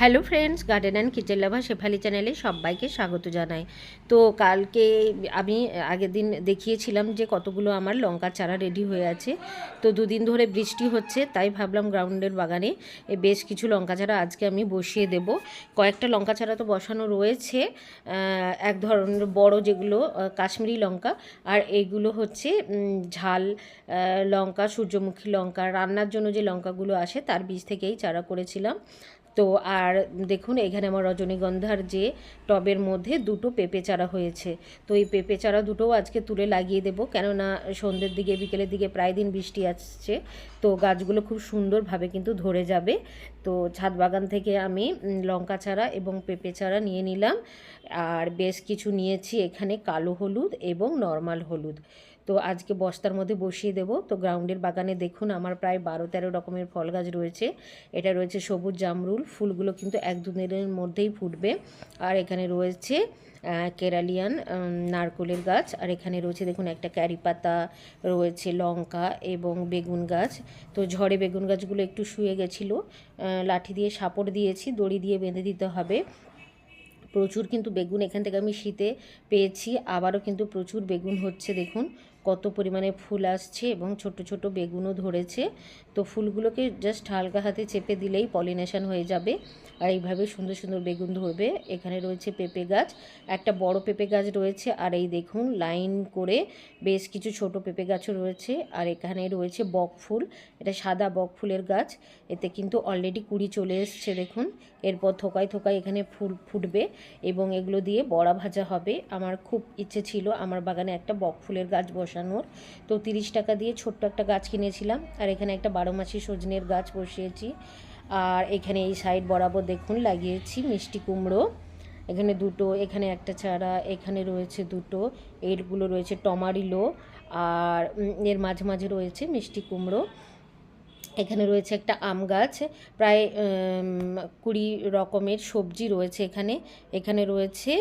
Hello friends, garden and kitchen lover Shefali চ্যানেলে সবাইকে স্বাগত জানাই। তো কালকে আমি আগের দিন দেখিয়েছিলাম যে কতগুলো আমার লঙ্কা চারা রেডি হয়ে আছে। তো দুদিন ধরে বৃষ্টি হচ্ছে, তাই ভাবলাম গ্রাউন্ডের বাগানে বেশ কিছু লঙ্কা চারা আজকে আমি বসিয়ে দেব। কয়েকটা লঙ্কা চারা তো বসানো রয়েছে এক ধরনের বড় যেগুলো কাশ্মীরি লঙ্কা, আর এইগুলো হচ্ছে ঝাল লঙ্কা, সূর্যমুখী লঙ্কা। রান্নার জন্য যে লঙ্কাগুলো আসে, তার বীজ থেকেই চারা করেছিলাম। তো আর দেখুন, এখানে আমার রজনীগন্ধার যে টবের মধ্যে দুটো পেঁপে চারা হয়েছে। তো এই পেঁপে চারা দুটোও আজকে তুলে লাগিয়ে দেবো। কেননা সন্ধ্যের দিকে, বিকেলের দিকে প্রায় দিন বৃষ্টি আসছে। তো গাছগুলো খুব সুন্দরভাবে কিন্তু ধরে যাবে। তো ছাদ বাগান থেকে আমি লঙ্কা চারা এবং পেঁপে চারা নিয়ে নিলাম। আর বেশ কিছু নিয়েছি এখানে কালো হলুদ এবং নর্মাল হলুদ। তো আজকে বস্তার মধ্যে বসিয়ে দেবো। তো গ্রাউন্ডের বাগানে দেখুন, আমার প্রায় বারো তেরো রকমের ফল গাছ রয়েছে। এটা রয়েছে সবুজ জামরুল। ফুলগুলো কিন্তু এক দু দিনের মধ্যেই ফুটবে। আর এখানে রয়েছে কেরালিয়ান নারকোলের গাছ। আর এখানে রয়েছে দেখুন, একটা ক্যারি পাতা, রয়েছে লঙ্কা এবং বেগুন গাছ। তো ঝড়ে বেগুন গাছগুলো একটু শুয়ে গেছিল। লাঠি দিয়ে সাপড় দিয়েছি, দড়ি দিয়ে বেঁধে দিতে হবে। প্রচুর কিন্তু বেগুন এখান থেকে আমি শীতে পেয়েছি। আবারও কিন্তু প্রচুর বেগুন হচ্ছে, দেখুন। কত পরিমাণে ফুল আসছে এবং ছোট ছোট বেগুনও ধরেছে। তো ফুলগুলোকে জাস্ট হালকা হাতে চেপে দিলেই পলিনেশন হয়ে যাবে। আর এইভাবে সুন্দর সুন্দর বেগুন ধরবে। এখানে রয়েছে পেঁপে গাছ, একটা বড় পেঁপে গাছ রয়েছে। আর এই দেখুন, লাইন করে বেশ কিছু ছোট পেঁপে গাছও রয়েছে। আর এখানে রয়েছে বক ফুল, এটা সাদা বক ফুলের গাছ। এতে কিন্তু অলরেডি কুড়ি চলে এসছে, দেখুন। এরপর থোকায় থোকায় এখানে ফুল ফুটবে এবং এগুলো দিয়ে বড়া ভাজা হবে। আমার খুব ইচ্ছে ছিল, আমার বাগানে একটা বক ফুলের গাছ বসানোর। তো তিরিশ টাকা দিয়ে ছোট্ট একটা গাছ কিনেছিলাম। আর এখানে একটা বারো মাসি সজনের গাছ বসিয়েছি। আর এখানে এই সাইড বরাবর দেখুন লাগিয়েছি মিষ্টি কুমড়ো। এখানে দুটো, এখানে একটা চারা, এখানে রয়েছে দুটো, এরগুলো রয়েছে টমারিলো, আর এর মাঝে মাঝে রয়েছে মিষ্টি কুমড়ো। এখানে রয়েছে একটা আম গাছ, প্রায় কুড়ি রকমের সবজি রয়েছে এখানে। এখানে রয়েছে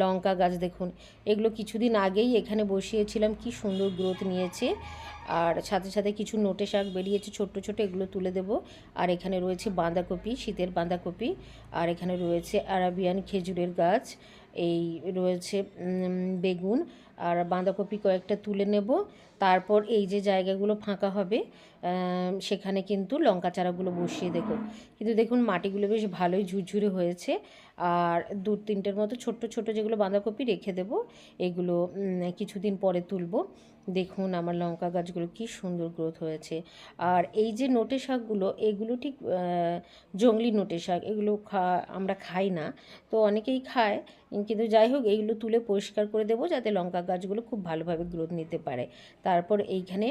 লঙ্কা গাছ দেখুন। এগুলো কিছুদিন আগেই এখানে বসিয়েছিলাম, কি সুন্দর গ্রোথ নিয়েছে। আর সাথে সাথে কিছু নোটে শাক বেরিয়েছে, ছোট্ট ছোট এগুলো তুলে দেব। আর এখানে রয়েছে বাঁধাকপি, শীতের বাঁধাকপি। আর এখানে রয়েছে আরাবিয়ান খেজুরের গাছ। এই রয়েছে বেগুন। আর বাঁধাকপি কয়েকটা তুলে নেব। তারপর এই যে জায়গাগুলো ফাঁকা হবে সেখানে কিন্তু লঙ্কা চারাগুলো বসিয়ে দেবো। কিন্তু দেখুন, মাটিগুলো বেশ ভালোই ঝুরঝুরে হয়েছে। আর দু তিনটের মতো ছোট্ট ছোট যেগুলো বাঁধাকপি রেখে দেব, এগুলো কিছুদিন পরে তুলবো। দেখুন আমার লঙ্কা গাছগুলো কি সুন্দর গ্রোথ হয়েছে। আর এই যে নোটে শাকগুলো, এগুলো ঠিক জংলি নোটে শাক, এগুলো খা, আমরা খাই না। তো অনেকেই খায়, কিন্তু যাই হোক এইগুলো তুলে পরিষ্কার করে দেবো যাতে লঙ্কা গাছগুলো খুব ভালোভাবে গ্রোথ নিতে পারে। তারপর এইখানে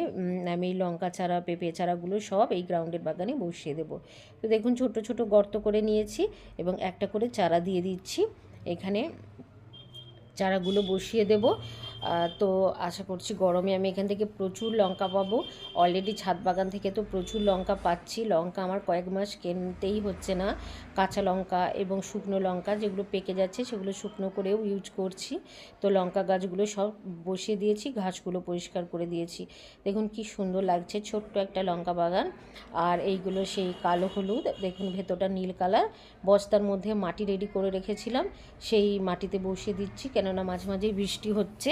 আমি লঙ্কা চারা, পেঁপে চারাগুলো সব এই গ্রাউন্ডের বাগানে বসিয়ে দেবো। তো দেখুন, ছোট ছোট গর্ত করে নিয়েছি এবং একটা করে চারা দিয়ে দিচ্ছি। এখানে চারাগুলো বসিয়ে দেব। তো আশা করছি গরমে আমি এখান থেকে প্রচুর লঙ্কা পাবো। অলরেডি ছাদ বাগান থেকে তো প্রচুর লঙ্কা পাচ্ছি। লঙ্কা আমার কয়েক মাস কিনতেই হচ্ছে না। কাঁচা লঙ্কা এবং শুকনো লঙ্কা যেগুলো পেকে যাচ্ছে সেগুলো শুকনো করেও ইউজ করছি। তো লঙ্কা গাছগুলো সব বসিয়ে দিয়েছি, ঘাসগুলো পরিষ্কার করে দিয়েছি। দেখুন কি সুন্দর লাগছে, ছোট্ট একটা লঙ্কা বাগান। আর এইগুলো সেই কালো হলুদ, দেখুন ভেতরটা নীল কালার। বস্তার মধ্যে মাটি রেডি করে রেখেছিলাম। সেই মাটিতে বসিয়ে দিচ্ছি কেননা মাঝে মাঝেই বৃষ্টি হচ্ছে।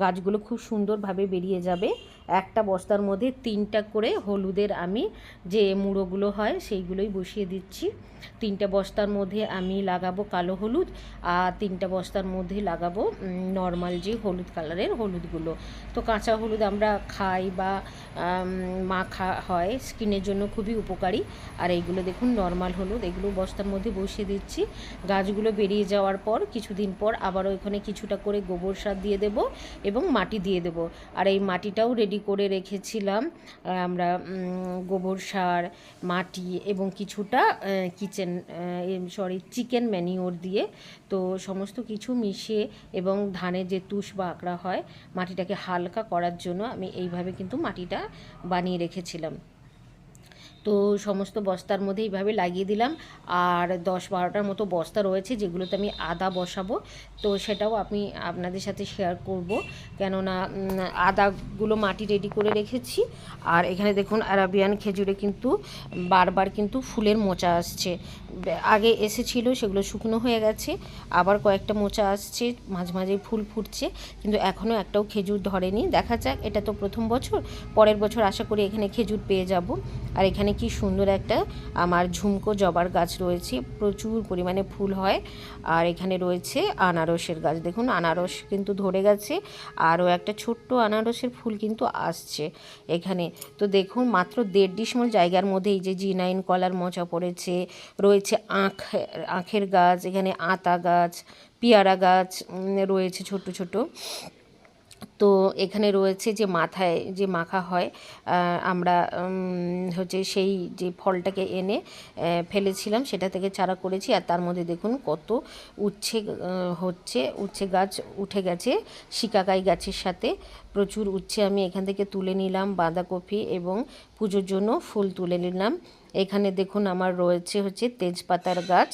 গাছগুলো খুব সুন্দরভাবে বেরিয়ে যাবে। একটা বস্তার মধ্যে তিনটা করে হলুদের আমি যে মুড়োগুলো হয় সেইগুলোই বসিয়ে দিচ্ছি। তিনটা বস্তার মধ্যে আমি লাগাবো কালো হলুদ আর তিনটা বস্তার মধ্যে লাগাবো নর্মাল যে হলুদ কালারের হলুদগুলো। তো কাঁচা হলুদ আমরা খাই বা মাখা হয় স্কিনের জন্য খুবই উপকারী। আর এইগুলো দেখুন নর্মাল হলুদ, এগুলো বস্তার মধ্যে বসিয়ে দিচ্ছি। গাছগুলো বেরিয়ে যাওয়ার পর, কিছুদিন পর আবারও এখানে কিছুটা করে গোবর সার দিয়ে দেব। এবং মাটি দিয়ে দেব। আর এই মাটিটাও রেডি করে রেখেছিলাম আমরা গোবর সার, মাটি এবং কিছুটা কিচেন সরি চিকেন ম্যানিওর দিয়ে তো সমস্ত কিছু মিশিয়ে এবং ধানে যে তুষ বা আঁকড়া হয়, মাটিটাকে হালকা করার জন্য আমি এইভাবে কিন্তু মাটিটা বানিয়ে রেখেছিলাম। তো সমস্ত বস্তার মধ্যে এইভাবে লাগিয়ে দিলাম। আর দশ বারোটার মতো বস্তা রয়েছে যেগুলোতে আমি আদা বসাবো। তো সেটাও আমি আপনাদের সাথে শেয়ার করব। কেননা আদাগুলো মাটি রেডি করে রেখেছি। আর এখানে দেখুন আরাবিয়ান খেজুরে কিন্তু বারবার কিন্তু ফুলের মোচা আসছে। আগে এসেছিল, সেগুলো শুকনো হয়ে গেছে। আবার কয়েকটা মোচা আসছে, মাঝে মাঝে ফুল ফুটছে। কিন্তু এখনও একটাও খেজুর ধরেনি। দেখা যাক, এটা তো প্রথম বছর। পরের বছর আশা করি এখানে খেজুর পেয়ে যাব। আর এখানে কি সুন্দর একটা, আমার ঝুমকো জবার গাছ রয়েছে, প্রচুর পরিমাণে ফুল হয়। আর এখানে রয়েছে আনারসের গাছ। দেখুন, আনারস কিন্তু ধরে গেছে, আরও একটা ছোট্ট আনারসের ফুল কিন্তু আসছে এখানে। তো দেখুন, মাত্র দেড় ডিসমল জায়গার মধ্যে এই যে জি নাইন কলার মোচা পড়েছে, রয়েছে আখ, আখের গাছ, এখানে আতা গাছ, পেয়ারা গাছ রয়েছে ছোট ছোট তো এখানে রয়েছে যে মাথায় যে মাখা হয় আমরা হচ্ছে সেই যে ফলটাকে এনে ফেলেছিলাম, সেটা থেকে চারা করেছি, আর তার মধ্যে দেখুন কত উচ্ছে হচ্ছে, উচ্ছে গাছ উঠে গেছে, শিকাকাই গাছের সাথে। প্রচুর উচ্ছে আমি এখান থেকে তুলে নিলাম, বাঁধাকপি এবং পুজোর জন্য ফুল তুলে নিলাম। এখানে দেখুন আমার রয়েছে হচ্ছে তেজপাতার গাছ।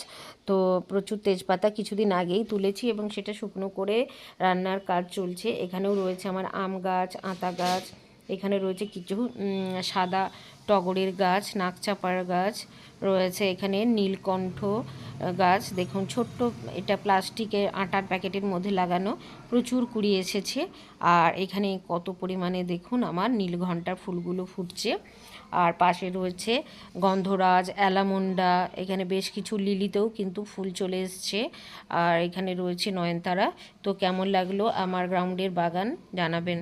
তো প্রচুর তেজপাতা কিছুদিন আগেই তুলেছি এবং সেটা শুকনো করে রান্নার কাজ চলছে। এখানেও রয়েছে আমার আম গাছ, আতা গাছ। এখানে রয়েছে কিছু সাদা টগরের গাছ নাকচাপার গাছ, রয়েছে এখানে নীলকণ্ঠ গাছ। দেখুন, ছোট্ট এটা প্লাস্টিকের আটার প্যাকেটের মধ্যে লাগানো, প্রচুর কুড়ি এসেছে। আর এখানে কত পরিমাণে দেখুন, আমার নীলঘণ্টার ফুলগুলো ফুটছে। আর পাশে রয়েছে গন্ধরাজ, অ্যালামুন্ডা, এখানে বেশ কিছু লিলিতেও কিন্তু ফুল চলে এসছে। আর এখানে রয়েছে নয়নতারা। তো কেমন লাগল আমার গ্রাউন্ডের বাগান, জানাবেন।